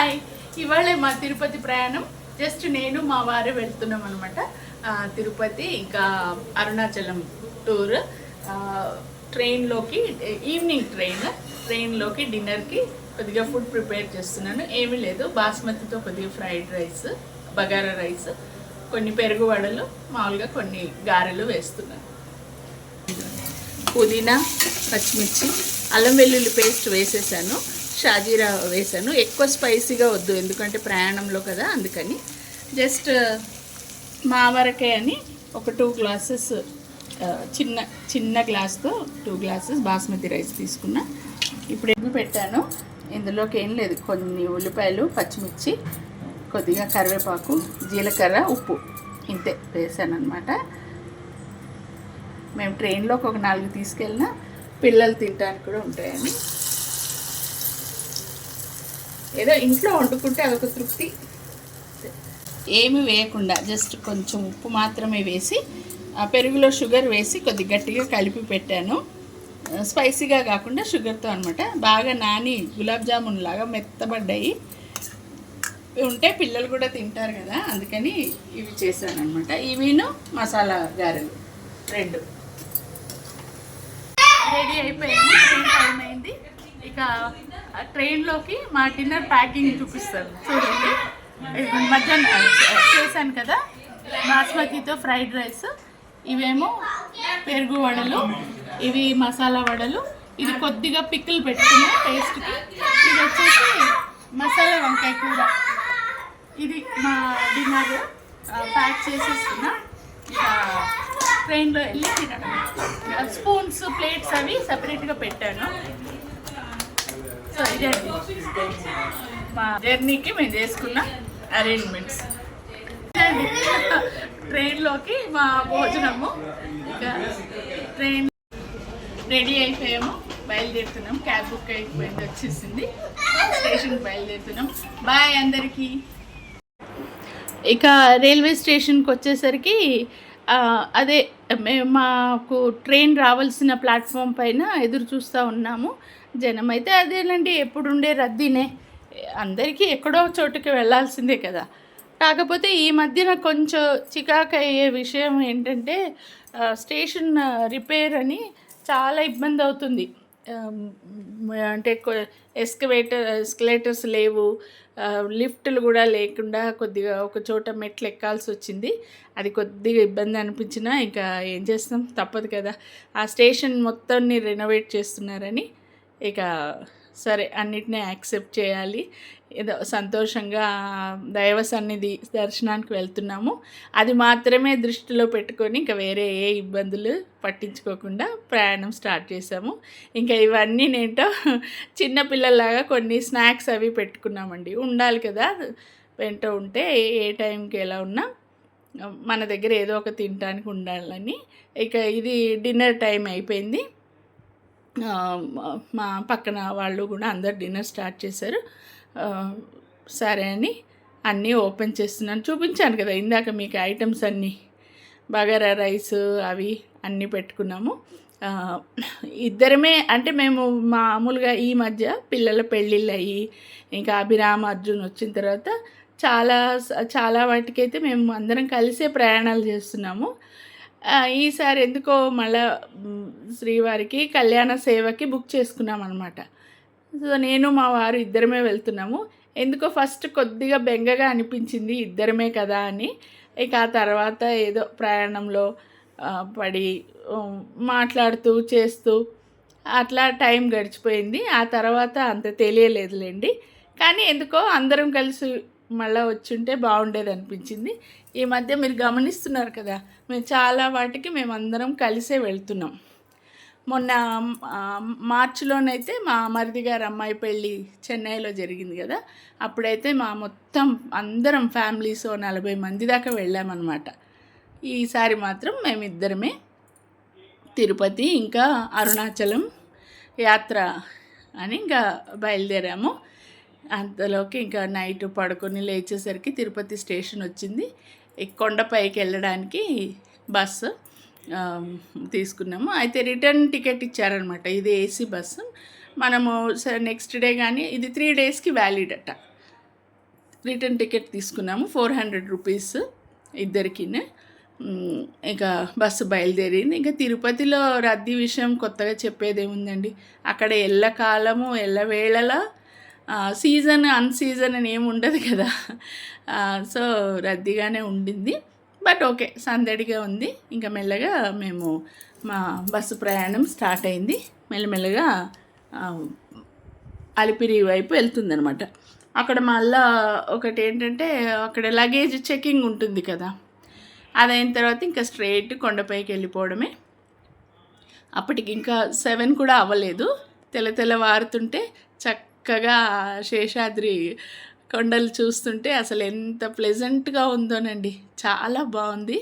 Hi. ఇవాళ మా తిరుపతి ప్రయాణం. జస్ట్ నేను మా వారు వెళ్తున్నాం అనమాట తిరుపతి ఇంకా అరుణాచలం టూర్. ట్రైన్లోకి ఈవినింగ్ ట్రైన్ ట్రైన్లోకి డిన్నర్కి కొద్దిగా ఫుడ్ ప్రిపేర్ చేస్తున్నాను. ఏమీ లేదు. బాస్మతితో కొద్దిగా ఫ్రైడ్ రైస్ బగారా రైస్ కొన్ని పెరుగు వడలు మామూలుగా కొన్ని గారెలు వేస్తున్నాను. పుదీనా పచ్చిమిర్చి అల్లం వెల్లుల్లి పేస్ట్ వేసేసాను. షాజీరా వేసాను ఎక్కువ స్పైసీగా వద్దు ఎందుకంటే ప్రయాణంలో కదా అందుకని. జస్ట్ మా వరకే అని ఒక టూ గ్లాసెస్ చిన్న చిన్న గ్లాస్తో టూ గ్లాసెస్ బాస్మతి రైస్ తీసుకున్నా. ఇప్పుడు ఎగ్గు పెట్టాను. ఇందులోకి ఏం లేదు. కొన్ని ఉల్లిపాయలు పచ్చిమిర్చి కొద్దిగా కరివేపాకు జీలకర్ర ఉప్పు. ఇంతే వేసాను అనమాట మేము ట్రైన్లోకి ఒక నాలుగు తీసుకెళ్ళినా పిల్లలు తినడానికి కూడా ఉంటాయని. ఏదో ఇంట్లో వండుకుంటే అదొక తృప్తి. ఏమి వేయకుండా జస్ట్ కొంచెం ఉప్పు మాత్రమే వేసి ఆ పెరుగులో షుగర్ వేసి కొద్ది గట్టిగా కలిపి పెట్టాను. స్పైసీగా కాకుండా షుగర్తో అనమాట బాగా నాని గులాబ్ జామున్ లాగా మెత్తబడ్డాయి. ఉంటే పిల్లలు కూడా తింటారు కదా అందుకని ఇవి చేశాను అనమాట ఇవిను మసాలా గారెలు రెండు. రెడీ అయిపోయింది. ఇక ట్రైన్లోకి మా డిన్నర్ ప్యాకింగ్ చూపిస్తారు. చూడండి. మధ్యాహ్నం చేశాను కదా. బాస్మతితో ఫ్రైడ్ రైస్ ఇవేమో పెరుగు వడలు ఇవి మసాలా వడలు. ఇది కొద్దిగా పిక్కులు పెట్టుకున్నాం టేస్ట్కి. ఇది వచ్చేసి మసాలా వంకాయ కూర. ఇది మా డిన్నర్ ప్యాక్ చేసేసుకున్నా ట్రైన్లో వెళ్ళి తినడం. స్పూన్స్ ప్లేట్స్ అవి సపరేట్గా పెట్టాను. సో ఇదే మా జర్నీకి మేము చేసుకున్న అరేంజ్మెంట్స్ ట్రైన్లోకి మా భోజనము ఇంకా ట్రైన్ రెడీ అయిపోయాము బయలుదేరుతున్నాం. క్యాబ్ బుక్ అయిపోయింది వచ్చేసింది. స్టేషన్కి బయలుదేరుతున్నాం. బాయ్ అందరికీ. ఇక రైల్వే స్టేషన్కి వచ్చేసరికి అదే మేము మాకు ట్రైన్ రావాల్సిన ప్లాట్ఫామ్ పైన ఎదురు చూస్తూ ఉన్నాము. జనం అయితే అదేనండి ఎప్పుడుండే రద్దీనే. అందరికీ ఎక్కడో చోటుకి వెళ్ళాల్సిందే కదా. కాకపోతే ఈ మధ్యన కొంచెం చికాకు అయ్యే విషయం ఏంటంటే స్టేషన్ రిపేర్ అని చాలా ఇబ్బంది అవుతుంది అంటే ఎస్కవేటర్ ఎస్కలేటర్స్ లేవు. లిఫ్ట్లు లిఫ్టులు కూడా లేకుండా కొద్దిగా ఒక చోట మెట్లు ఎక్కాల్సి వచ్చింది అది కొద్దిగా ఇబ్బంది అనిపించినా ఇంకా ఏం చేస్తాం? తప్పదు కదా. ఆ స్టేషన్ మొత్తాన్ని రెనోవేట్ చేస్తున్నారని ఇక సరే అన్నిటినీ యాక్సెప్ట్ చేయాలి. ఏదో సంతోషంగా దైవ సన్నిధి దర్శనానికి వెళ్తున్నాము. అది మాత్రమే దృష్టిలో పెట్టుకొని ఇంకా వేరే ఏ ఇబ్బందులు పట్టించుకోకుండా ప్రయాణం స్టార్ట్ చేసాము ఇంకా ఇవన్నీ నేంటో చిన్నపిల్లలాగా కొన్ని స్నాక్స్ అవి పెట్టుకున్నామండి. ఉండాలి కదా వెంట ఉంటే ఏ- టైంకి ఎలా ఉన్నా మన దగ్గర ఏదో ఒక తినడానికి ఉండాలని. ఇక ఇది డిన్నర్ టైం అయిపోయింది. మా పక్కన వాళ్ళు కూడా అందరు డిన్నర్ స్టార్ట్ చేశారు. సరే అని అన్నీ ఓపెన్ చేస్తున్నాను. చూపించాను కదా ఇందాక మీకు ఐటమ్స్ అన్నీ. బగారా రైస్ అవి అన్నీ పెట్టుకున్నాము. ఇద్దరమే అంటే మేము మామూలుగా ఈ మధ్య పిల్లల పెళ్ళిళ్ళు అయ్యి ఇంకా అభిరామ్ అర్జున్ వచ్చిన తర్వాత చాలా చాలా వాటికైతే మేము అందరం కలిసే ప్రయాణాలు చేస్తున్నాము. ఈసారి ఎందుకో మళ్ళా శ్రీవారికి కళ్యాణ సేవకి బుక్ చేసుకున్నాం అనమాట సో నేను మా వారు ఇద్దరమే వెళ్తున్నాము. ఎందుకో ఫస్ట్ కొద్దిగా బెంగగా అనిపించింది ఇద్దరమే కదా అని. ఇక ఆ తర్వాత ఏదో ప్రయాణంలో పడి మాట్లాడుతూ చేస్తూ అట్లా టైం గడిచిపోయింది. ఆ తర్వాత అంత తెలియలేదులేండి. కానీ ఎందుకో అందరం కలిసి మళ్ళీ వచ్చుంటే బాగుండేది అనిపించింది. ఈ మధ్య మీరు గమనిస్తున్నారు కదా మేము చాలా వాటికి మేము అందరం కలిసే వెళ్తున్నాం. మొన్న మార్చిలోనైతే మా మరిది గారు అమ్మాయి పెళ్ళి చెన్నైలో జరిగింది కదా అప్పుడైతే మా మొత్తం అందరం ఫ్యామిలీస్ నలభై మంది దాకా వెళ్ళామన్నమాట. ఈసారి మాత్రం మేమిద్దరమే తిరుపతి ఇంకా అరుణాచలం యాత్ర అని ఇంకా బయలుదేరాము. అంతలోకి ఇంకా నైట్ పడుకొని లేచేసరికి తిరుపతి స్టేషన్ వచ్చింది. కొండపైకి వెళ్ళడానికి బస్సు తీసుకున్నాము. అయితే రిటర్న్ టికెట్ ఇచ్చారనమాట. ఇది ఏసీ బస్సు. మనము నెక్స్ట్ డే కానీ ఇది త్రీ డేస్కి వ్యాలిడ్ అట. రిటర్న్ టికెట్ తీసుకున్నాము. ఫోర్ హండ్రెడ్ రూపీస్ ఇద్దరికి ఇక బస్సు బయలుదేరింది. ఇంకా తిరుపతిలో రద్దీ విషయం కొత్తగా చెప్పేది ఏముందండి అక్కడ ఎల్లకాలము ఎల్లవేళలా సీజన్ అన్ సీజన్ అని ఏమి ఉండదు కదా. సో రద్దీగానే ఉండింది. బట్ ఓకే సందడిగా ఉంది. ఇంకా మెల్లగా మేము మా బస్సు ప్రయాణం స్టార్ట్ అయింది. మెల్లమెల్లగా అలిపిరి వైపు వెళ్తుందనమాట అక్కడ మళ్ళా ఒకటి ఏంటంటే అక్కడ లగేజ్ చెకింగ్ ఉంటుంది కదా. అదైన తర్వాత ఇంకా స్ట్రైట్ కొండపైకి వెళ్ళిపోవడమే. అప్పటికి ఇంకా సెవెన్ కూడా అవ్వలేదు. తెల్ల చక్క చక్కగా శేషాద్రి కొండలు చూస్తుంటే అసలు ఎంత ప్లెజెంట్గా ఉందోనండి. చాలా బాగుంది.